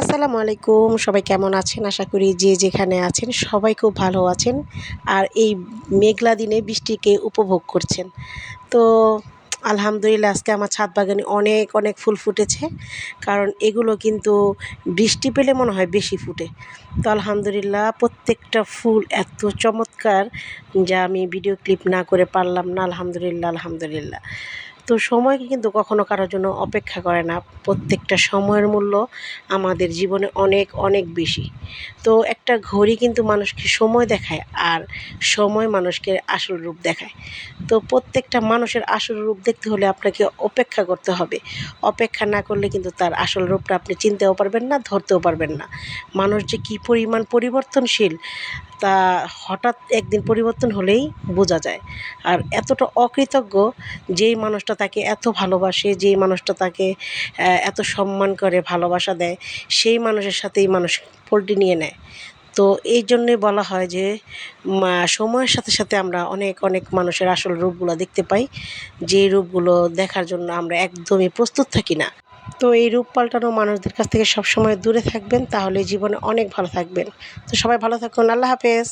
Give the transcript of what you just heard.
আসসালামু আলাইকুম। সবাই কেমন আছেন? আশা করি যে যেখানে আছেন সবাই খুব ভালো আছেন। আর এই মেঘলা দিনে বৃষ্টিকে উপভোগ করছেন। তো আলহামদুলিল্লাহ আজকে আমার ছাদ বাগানে অনেক অনেক ফুল ফুটেছে। কারণ এগুলো কিন্তু বৃষ্টি পেলে মনে হয় বেশি ফুটে। তো আলহামদুলিল্লাহ প্রত্যেকটা ফুল এত চমৎকার যা আমি ভিডিও ক্লিপ না করে পারলাম না। আলহামদুলিল্লাহ আলহামদুলিল্লাহ। তো সময় কিন্তু কখনো কারোর জন্য অপেক্ষা করে না। প্রত্যেকটা সময়ের মূল্য আমাদের জীবনে অনেক অনেক বেশি। তো একটা ঘড়ি কিন্তু মানুষকে সময় দেখায় আর সময় মানুষকে আসল রূপ দেখায়। তো প্রত্যেকটা মানুষের আসল রূপ দেখতে হলে আপনাকে অপেক্ষা করতে হবে। অপেক্ষা না করলে কিন্তু তার আসল রূপটা আপনি চিনতেও পারবেন না, ধরতেও পারবেন না। মানুষ যে কী পরিমাণ পরিবর্তনশীল তা হঠাৎ একদিন পরিবর্তন হলেই বোঝা যায়। আর এতটা অকৃতজ্ঞ যেই মানুষটা তাকে এত ভালোবাসে, যেই মানুষটা তাকে এত সম্মান করে, ভালোবাসা দেয়, সেই মানুষের সাথেই মানুষ পোলট্রি নিয়ে নেয়। তো এই জন্যই বলা হয় যে সময়ের সাথে সাথে আমরা অনেক অনেক মানুষের আসল রূপগুলো দেখতে পাই। যেই রূপগুলো দেখার জন্য আমরা একদমই প্রস্তুত থাকি না। তো এই রূপ পাল্টানো মানুষদের কাছ থেকে সবসময় দূরে থাকবেন, তাহলে জীবনে অনেক ভালো থাকবেন। তো সবাই ভালো থাকুন, আল্লাহ হাফেজ।